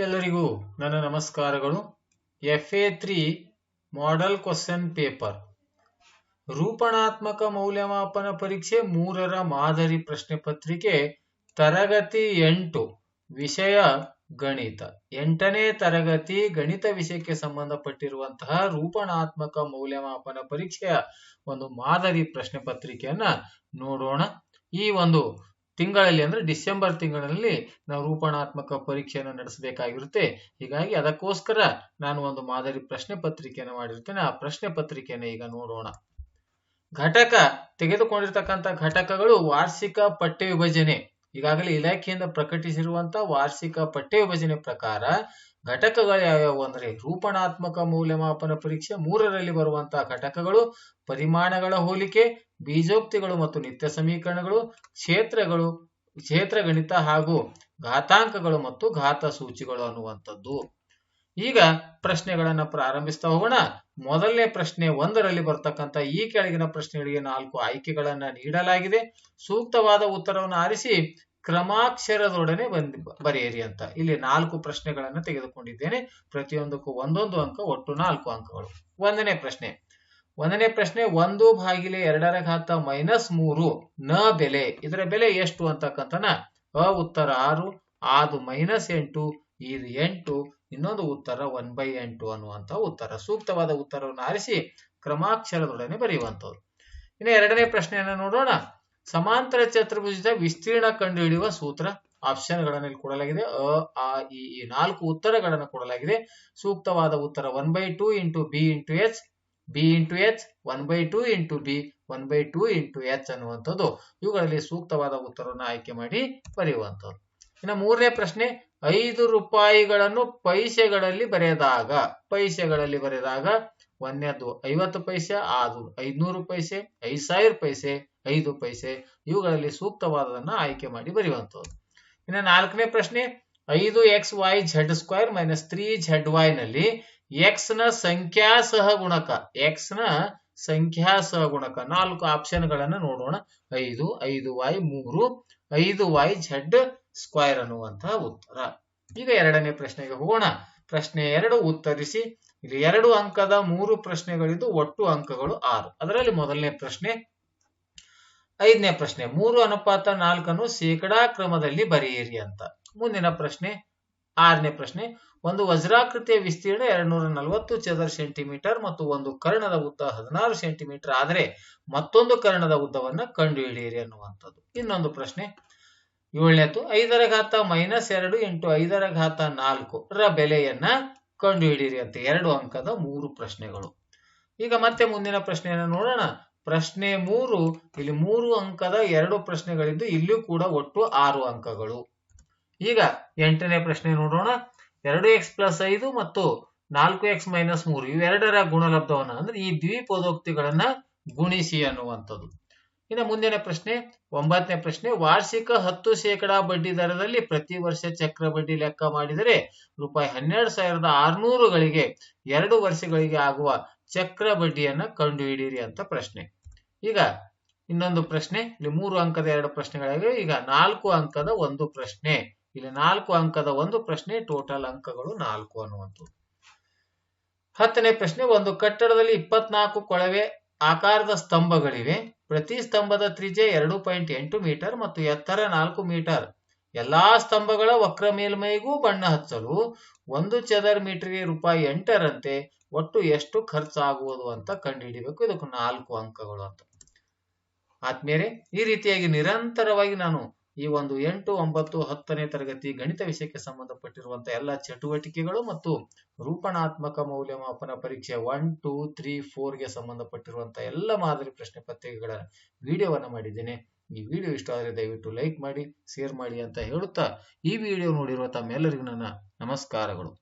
ಎಲ್ಲರಿಗೂ ನನ್ನ ನಮಸ್ಕಾರಗಳು. F A three model question paper ರೂಪಣಾತ್ಮಕ ಮೌಲ್ಯಮಾಪನ ಪರೀಕ್ಷೆ ಮೂರರ ಮಾದರಿ ಪ್ರಶ್ನೆ ಪತ್ರಿಕೆ, ತರಗತಿ ಎಂಟು, ವಿಷಯ ಗಣಿತ. ಎಂಟನೇ ತರಗತಿ ಗಣಿತ ವಿಷಯಕ್ಕೆ ಸಂಬಂಧಪಟ್ಟಿರುವಂತಹ ರೂಪಣಾತ್ಮಕ ಮೌಲ್ಯಮಾಪನ ಪರೀಕ್ಷೆಯ ಒಂದು ಮಾದರಿ ಪ್ರಶ್ನೆ ಪತ್ರಿಕೆಯನ್ನ ನೋಡೋಣ. ಈ ಒಂದು ತಿಂಗಳಲ್ಲಿ ಅಂದ್ರೆ ಡಿಸೆಂಬರ್ ತಿಂಗಳಲ್ಲಿ ನಾವು ರೂಪಣಾತ್ಮಕ ಪರೀಕ್ಷೆಯನ್ನು ನಡೆಸಬೇಕಾಗಿರುತ್ತೆ. ಹೀಗಾಗಿ ಅದಕ್ಕೋಸ್ಕರ ನಾನು ಒಂದು ಮಾದರಿ ಪ್ರಶ್ನೆ ಪತ್ರಿಕೆಯನ್ನು ಮಾಡಿರ್ತೇನೆ. ಆ ಪ್ರಶ್ನೆ ಪತ್ರಿಕೆಯನ್ನು ಈಗ ನೋಡೋಣ. ಘಟಕ, ತೆಗೆದುಕೊಂಡಿರ್ತಕ್ಕಂಥ ಘಟಕಗಳು ವಾರ್ಷಿಕ ಪಠ್ಯ ವಿಭಜನೆ ಈಗಾಗಲೇ ಇಲಾಖೆಯಿಂದ ಪ್ರಕಟಿಸಿರುವಂತಹ ವಾರ್ಷಿಕ ಪಠ್ಯ ವಿಭಜನೆ ಪ್ರಕಾರ ಘಟಕಗಳು ಯಾವ್ಯಾವು ಅಂದ್ರೆ ರೂಪಣಾತ್ಮಕ ಮೌಲ್ಯಮಾಪನ ಪರೀಕ್ಷೆ, ಮೂರರಲ್ಲಿ ಬರುವಂತಹ ಘಟಕಗಳು, ಪರಿಮಾಣಗಳ ಹೋಲಿಕೆ, ಬೀಜೋಕ್ತಿಗಳು ಮತ್ತು ನಿತ್ಯ ಸಮೀಕರಣಗಳು, ಕ್ಷೇತ್ರಗಳು ಕ್ಷೇತ್ರ ಗಣಿತ ಹಾಗೂ ಘಾತಾಂಕಗಳು ಮತ್ತು ಘಾತ ಸೂಚಿಗಳು ಅನ್ನುವಂಥದ್ದು. ಈಗ ಪ್ರಶ್ನೆಗಳನ್ನ ಪ್ರಾರಂಭಿಸ್ತಾ ಹೋಗೋಣ. ಮೊದಲನೇ ಪ್ರಶ್ನೆ ಒಂದರಲ್ಲಿ ಬರ್ತಕ್ಕಂಥ ಈ ಕೆಳಗಿನ ಪ್ರಶ್ನೆಗಳಿಗೆ ನಾಲ್ಕು ಆಯ್ಕೆಗಳನ್ನ ನೀಡಲಾಗಿದೆ. ಸೂಕ್ತವಾದ ಉತ್ತರವನ್ನು ಆರಿಸಿ ಕ್ರಮಾಕ್ಷರದೊಡನೆ ಬಂದ್ ಬರೆಯಿರಿ ಅಂತ. ಇಲ್ಲಿ ನಾಲ್ಕು ಪ್ರಶ್ನೆಗಳನ್ನ ತೆಗೆದುಕೊಂಡಿದ್ದೇನೆ. ಪ್ರತಿಯೊಂದಕ್ಕೂ ಒಂದೊಂದು ಅಂಕ, ಒಟ್ಟು ನಾಲ್ಕು ಅಂಕಗಳು. ಒಂದನೇ ಪ್ರಶ್ನೆ. ಒಂದನೇ ಪ್ರಶ್ನೆ, ಒಂದು ಬಾಗಿಲೆ ಎರಡರ ಘಾತ ಮೈನಸ್ ಮೂರು, ನ ಬೆಲೆ. ಇದರ ಬೆಲೆ ಎಷ್ಟು ಅಂತಕ್ಕಂಥನ? ಅ ಉತ್ತರ ಆರು, ಆದು ಮೈನಸ್ ಎಂಟು ಇದು ಎಂಟು, ಇನ್ನೊಂದು ಉತ್ತರ ಒನ್ ಬೈ ಎಂಟು ಅನ್ನುವಂತ ಉತ್ತರ. ಸೂಕ್ತವಾದ ಉತ್ತರವನ್ನು ಆರಿಸಿ ಕ್ರಮಾಕ್ಷರದೊಡನೆ ಬರೆಯುವಂಥವ್ರು ಇನ್ನು ಎರಡನೇ ಪ್ರಶ್ನೆಯನ್ನು ನೋಡೋಣ. ಸಮಾಂತರ ಚತುರ್ಭುಜದ ವಿಸ್ತೀರ್ಣ ಕಂಡುಹಿಡಿಯುವ ಸೂತ್ರ ಆಪ್ಷನ್ಗಳನ್ನು ಇಲ್ಲಿ ಕೊಡಲಾಗಿದೆ. ಅ, ಆ, ಇ, ಈ ನಾಲ್ಕು ಉತ್ತರಗಳನ್ನು ಕೊಡಲಾಗಿದೆ. ಸೂಕ್ತವಾದ ಉತ್ತರ one by two into B into H B into H one by two into B one by two into H ಅನ್ನುವಂಥದ್ದು. ಇವುಗಳಲ್ಲಿ ಸೂಕ್ತವಾದ ಉತ್ತರವನ್ನು ಆಯ್ಕೆ ಮಾಡಿ ಬರೆಯುವಂಥದ್ದು. ಇನ್ನು ಮೂರನೇ ಪ್ರಶ್ನೆ, ಐದು ರೂಪಾಯಿಗಳನ್ನು ಪೈಸೆಗಳಲ್ಲಿ ಬರೆದಾಗ ಪೈಸೆಗಳಲ್ಲಿ ಬರೆದಾಗ ಒಂದನೇದು ಐವತ್ತು ಪೈಸೆ, ಆದು ಐದ್ನೂರು ಪೈಸೆ, ಐದ್ ಸಾವಿರ ಪೈಸೆ ಐದು ಪೈಸೆ, ಇವುಗಳಲ್ಲಿ ಸೂಕ್ತವಾದದನ್ನ ಆಯ್ಕೆ ಮಾಡಿ ಬರೆಯುವಂಥದ್ದು. ಇನ್ನು ನಾಲ್ಕನೇ ಪ್ರಶ್ನೆ, ಐದು X Y Z square minus three Z Y ನಲ್ಲಿ ಎಕ್ಸ್ನ ಸಂಖ್ಯಾ ಸಹಗುಣಕ ಎಕ್ಸ್ನ ಸಂಖ್ಯಾ ಸಹಗುಣಕ ನಾಲ್ಕು ಆಪ್ಷನ್ ಗಳನ್ನ ನೋಡೋಣ. ಐದು ಐದು ವೈ ಮೂರು, ಐದು ವೈ ಝೆಡ್ ಸ್ಕ್ವೈರ್ ಅನ್ನುವಂತಹ ಉತ್ತರ. ಈಗ ಎರಡನೇ ಪ್ರಶ್ನೆಗೆ ಹೋಗೋಣ. ಪ್ರಶ್ನೆ ಎರಡು ಉತ್ತರಿಸಿ. ಇಲ್ಲಿ ಎರಡು ಅಂಕದ ಮೂರು ಪ್ರಶ್ನೆಗಳಿದ್ದು ಒಟ್ಟು ಅಂಕಗಳು ಆರು. ಅದರಲ್ಲಿ ಮೊದಲನೇ ಪ್ರಶ್ನೆ ಐದನೇ ಪ್ರಶ್ನೆ, ಮೂರು ಅನುಪಾತ, ನಾಲ್ಕನ್ನು ಶೇಕಡಾ ಕ್ರಮದಲ್ಲಿ ಬರೆಯಿರಿ ಅಂತ. ಮುಂದಿನ ಪ್ರಶ್ನೆ, ಆರನೇ ಪ್ರಶ್ನೆ, ಒಂದು ವಜ್ರಾಕೃತಿಯ ವಿಸ್ತೀರ್ಣ ಎರಡ್ನೂರ ನಲವತ್ತು ಚದರ ಸೆಂಟಿಮೀಟರ್ ಮತ್ತು ಒಂದು ಕರ್ಣದ ಉದ್ದ ಹದಿನಾರು ಸೆಂಟಿಮೀಟರ್ ಆದರೆ ಮತ್ತೊಂದು ಕರ್ಣದ ಉದ್ದವನ್ನು ಕಂಡುಹಿಡಿಯಿರಿ ಅನ್ನುವಂಥದ್ದು ಇನ್ನೊಂದು ಪ್ರಶ್ನೆ ಏಳನೇತು ಐದರ ಘಾತ ಮೈನಸ್ ಎರಡು ಇಂಟು ಐದರ ಘಾತ ನಾಲ್ಕು ರ ಬೆಲೆಯನ್ನ ಕಂಡುಹಿಡಿಯಿರಿ ಅಂತ ಎರಡು ಅಂಕದ ಮೂರು ಪ್ರಶ್ನೆಗಳು. ಈಗ ಮತ್ತೆ ಮುಂದಿನ ಪ್ರಶ್ನೆಯನ್ನು ನೋಡೋಣ. ಪ್ರಶ್ನೆ ಮೂರು, ಇಲ್ಲಿ ಮೂರು ಅಂಕದ ಎರಡು ಪ್ರಶ್ನೆಗಳಿದ್ದು ಇಲ್ಲಿಯೂ ಕೂಡ ಒಟ್ಟು ಆರು ಅಂಕಗಳು. ಈಗ ಎಂಟನೇ ಪ್ರಶ್ನೆ ನೋಡೋಣ. ಎರಡು ಎಕ್ಸ್ ಪ್ಲಸ್ ಐದು ಮತ್ತು ನಾಲ್ಕು ಎಕ್ಸ್ ಮೈನಸ್ ಮೂರು ಇವೆರಡರ ಗುಣಲಬ್ಧವನ್ನ ಅಂದ್ರೆ ಈ ದ್ವಿಪದೋಕ್ತಿಗಳನ್ನ ಗುಣಿಸಿ ಅನ್ನುವಂಥದ್ದು. ಇನ್ನು ಮುಂದಿನ ಪ್ರಶ್ನೆ, ಒಂಬತ್ತನೇ ಪ್ರಶ್ನೆ, ವಾರ್ಷಿಕ ಹತ್ತು ಶೇಕಡಾ ಬಡ್ಡಿ ದರದಲ್ಲಿ ಪ್ರತಿ ವರ್ಷ ಚಕ್ರ ಬಡ್ಡಿ ಲೆಕ್ಕ ಮಾಡಿದರೆ ರೂಪಾಯಿ ಹನ್ನೆರಡು ಸಾವಿರದ ಆರ್ನೂರುಗಳಿಗೆ ಎರಡು ವರ್ಷಗಳಿಗೆ ಆಗುವ ಚಕ್ರ ಬಡ್ಡಿಯನ್ನ ಕಂಡುಹಿಡಿಯಿರಿ ಅಂತ ಪ್ರಶ್ನೆ. ಈಗ ಇನ್ನೊಂದು ಪ್ರಶ್ನೆ, ಇಲ್ಲಿ ಮೂರು ಅಂಕದ ಎರಡು ಪ್ರಶ್ನೆಗಳಾಗಿವೆ. ಈಗ ನಾಲ್ಕು ಅಂಕದ ಒಂದು ಪ್ರಶ್ನೆ. ಇಲ್ಲಿ ನಾಲ್ಕು ಅಂಕದ ಒಂದು ಪ್ರಶ್ನೆ ಟೋಟಲ್ ಅಂಕಗಳು ನಾಲ್ಕು ಅನ್ನುವಂಥದ್ದು. ಹತ್ತನೇ ಪ್ರಶ್ನೆ, ಒಂದು ಕಟ್ಟಡದಲ್ಲಿ ಇಪ್ಪತ್ನಾಲ್ಕು ಕೊಳವೆ ಆಕಾರದ ಸ್ತಂಭಗಳಿವೆ. ಪ್ರತಿ ಸ್ತಂಭದ ತ್ರಿಜ್ಯ ಎರಡು ಪಾಯಿಂಟ್ ಎಂಟು ಮೀಟರ್ ಮತ್ತು ಎತ್ತರ ನಾಲ್ಕು ಮೀಟರ್. ಎಲ್ಲಾ ಸ್ತಂಭಗಳ ವಕ್ರ ಮೇಲ್ಮೈಗೂ ಬಣ್ಣ ಹಚ್ಚಲು ಒಂದು ಚದರ್ ಮೀಟರ್ಗೆ ರೂಪಾಯಿ ಎಂಟರಂತೆ ಒಟ್ಟು ಎಷ್ಟು ಖರ್ಚಾಗುವುದು ಅಂತ ಕಂಡುಹಿಡಿಬೇಕು. ಇದಕ್ಕೆ ನಾಲ್ಕು ಅಂಕಗಳು ಅಂತ. ಆದ್ಮೇಲೆ ಈ ರೀತಿಯಾಗಿ ನಿರಂತರವಾಗಿ ನಾನು ಈ ಒಂದು ಎಂಟು, ಒಂಬತ್ತು, ಹತ್ತನೇ ತರಗತಿ ಗಣಿತ ವಿಷಯಕ್ಕೆ ಸಂಬಂಧಪಟ್ಟಿರುವಂತಹ ಎಲ್ಲ ಚಟುವಟಿಕೆಗಳು ಮತ್ತು ರೂಪಣಾತ್ಮಕ ಮೌಲ್ಯಮಾಪನ ಪರೀಕ್ಷೆ ಒನ್, ಟೂ, ತ್ರೀ ಫೋರ್ಗೆ ಸಂಬಂಧಪಟ್ಟಿರುವಂತಹ ಎಲ್ಲ ಮಾದರಿ ಪ್ರಶ್ನೆ ಪತ್ರಿಕೆಗಳ ವಿಡಿಯೋವನ್ನ ಮಾಡಿದ್ದೇನೆ. ಈ ವಿಡಿಯೋ ಇಷ್ಟ ಆದರೆ ದಯವಿಟ್ಟು ಲೈಕ್ ಮಾಡಿ, ಶೇರ್ ಮಾಡಿ ಅಂತ ಹೇಳುತ್ತಾ ಈ ವಿಡಿಯೋ ನೋಡಿರುವ ತಮ್ಮೆಲ್ಲರಿಗೂ ನನ್ನ ನಮಸ್ಕಾರಗಳು.